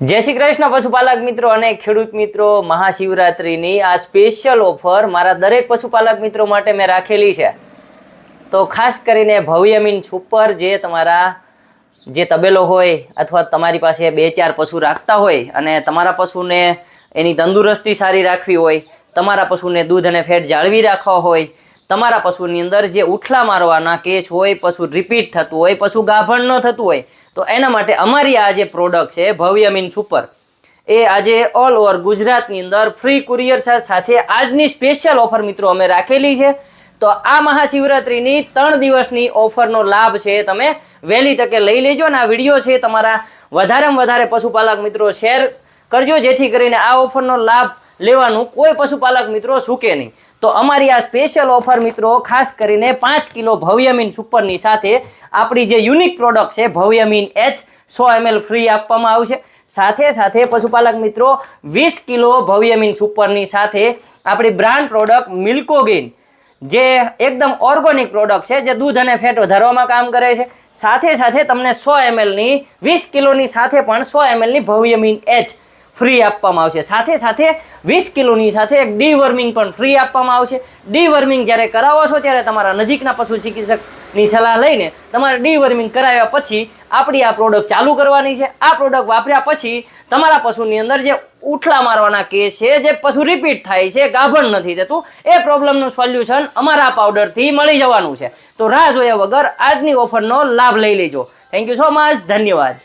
જય શ્રી કૃષ્ણ, પશુપાલક મિત્રો અને ખેડૂત મિત્રો. મહાશિવરાત્રિની આ સ્પેશિયલ ઓફર મારા દરેક પશુપાલક મિત્રો માટે મેં રાખેલી છે. તો ખાસ કરીને ભવ્યમીન સુપર જે તમારા જે તબેલો હોય અથવા તમારી પાસે બે ચાર પશુ રાખતા હોય અને તમારા પશુને એની તંદુરસ્તી સારી રાખવી હોય, તમારા પશુને દૂધ અને ફેટ જાળવી રાખવા હોય તમારા પશુની અંદર જે ઉઠલા મારવાના કેસ હોય, પશુ રિપીટ થતું હોય, પશુ ગાભણ ન થતું હોય, તો એના માટે અમારી આ જે પ્રોડક્ટ છે ભવ્યમીન સુપર એ આજે ઓલ ઓવર ગુજરાતની અંદર ફ્રી કુરિયર સાથે આજની સ્પેશિયલ ઓફર મિત્રો અમે રાખેલી છે. તો આ મહાશિવરાત્રિની ત્રણ દિવસની ઓફરનો લાભ છે, તમે વહેલી તકે લઈ લેજો અને આ વીડિયો છે તમારા વધારેમાં વધારે પશુપાલક મિત્રો શેર કરજો, જેથી કરીને આ ઓફરનો લાભ લેવાનું કોઈ પશુપાલક મિત્રો સૂકે નહીં. તો અમારી આ સ્પેશિયલ ઓફર મિત્રો, ખાસ કરીને પાંચ કિલો ભવ્યમીન સુપરની સાથે આપણી જે યુનિક પ્રોડક્ટ છે, ભવ્યમીન એચ સો એમએલ ફ્રી આપવામાં આવશે. સાથે સાથે પશુપાલક મિત્રો, વીસ કિલો ભવ્યમીન સુપરની સાથે આપણી બ્રાન્ડ પ્રોડક્ટ મિલ્કોગીન જે એકદમ ઓર્ગોનિક પ્રોડક્ટ છે, જે દૂધ અને ફેટ વધારવામાં કામ કરે છે. સાથે સાથે તમને સો એમએલની વીસ કિલોની સાથે પણ સો એમએલની ભવ્યમીન એચ ફ્રી આપવામાં આવશે. સાથે સાથે વીસ કિલોની સાથે એક ડીવર્મિંગ પણ ફ્રી આપવામાં આવશે. ડીવર્મિંગ જ્યારે કરાવો છો ત્યારે તમારા નજીકના પશુ ચિકિત્સકની સલાહ લઈને તમારે ડીવર્મિંગ કરાવ્યા પછી આપણી આ પ્રોડક્ટ ચાલુ કરવાની છે. આ પ્રોડક્ટ વાપર્યા પછી તમારા પશુની અંદર જે ઉઠલા મારવાના કેસ છે, જે પશુ રિપીટ થાય છે, ગાભણ નથી થતું, એ પ્રોબ્લેમનું સોલ્યુશન અમારા પાવડરથી મળી જવાનું છે. તો રાહ જોયા વગર આજની ઓફરનો લાભ લઈ લેજો. થેન્ક યુ સો મચ ધન્યવાદ.